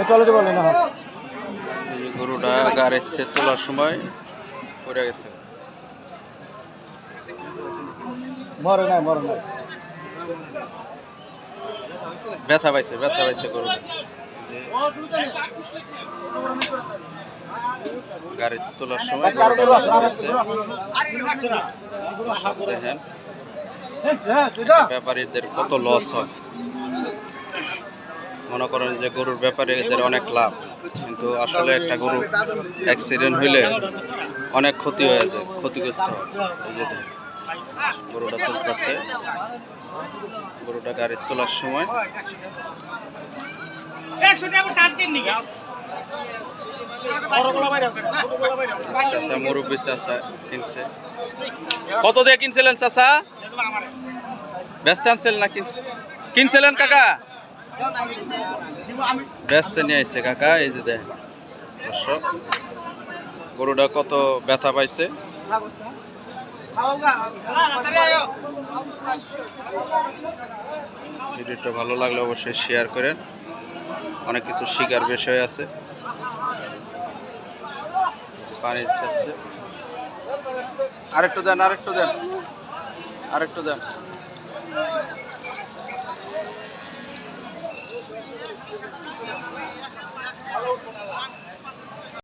একটু আলাদা না এই গরুটা থেকে তোলার সময় পড়ে গেছে। মরে নাই মরে নাই। ব্যথা পাইছে ব্যথা পাইছে গরুটা। যে গাড়িতে তোলার সময় গরুটা ব্যথা পাইছে। দেখেন ব্যাপারীদের কত লস হয়। মনে করেন যে গরুর ব্যাপারে এদের অনেক লাভ, কিন্তু আসলে একটা গরু অ্যাক্সিডেন্ট হইলে অনেক ক্ষতি হয়ে যায়, ক্ষতিগ্রস্ত হয়। গরুটা তুলতেছে। গরুটা গাড়ি তোলার সময় মুরব্বী চাচা কিনছে। কত দিয়ে কিনছিলেন চাচা? ব্যস্ত আনছিলেন না কিনছে? কিনছিলেন কাকা? ব্যস্ত নিয়ে আইছে কাকা, এই যে দেখ। দর্শক, গরুটা কত ব্যথা পাইছে? ভিডিওটা ভালো লাগলে অবশ্যই শেয়ার করেন। অনেক কিছু শিকার বিষয় আছে। পানি দিতেছে। আরেকটু দেন আরেকটু দেন। আরেকটু দেন।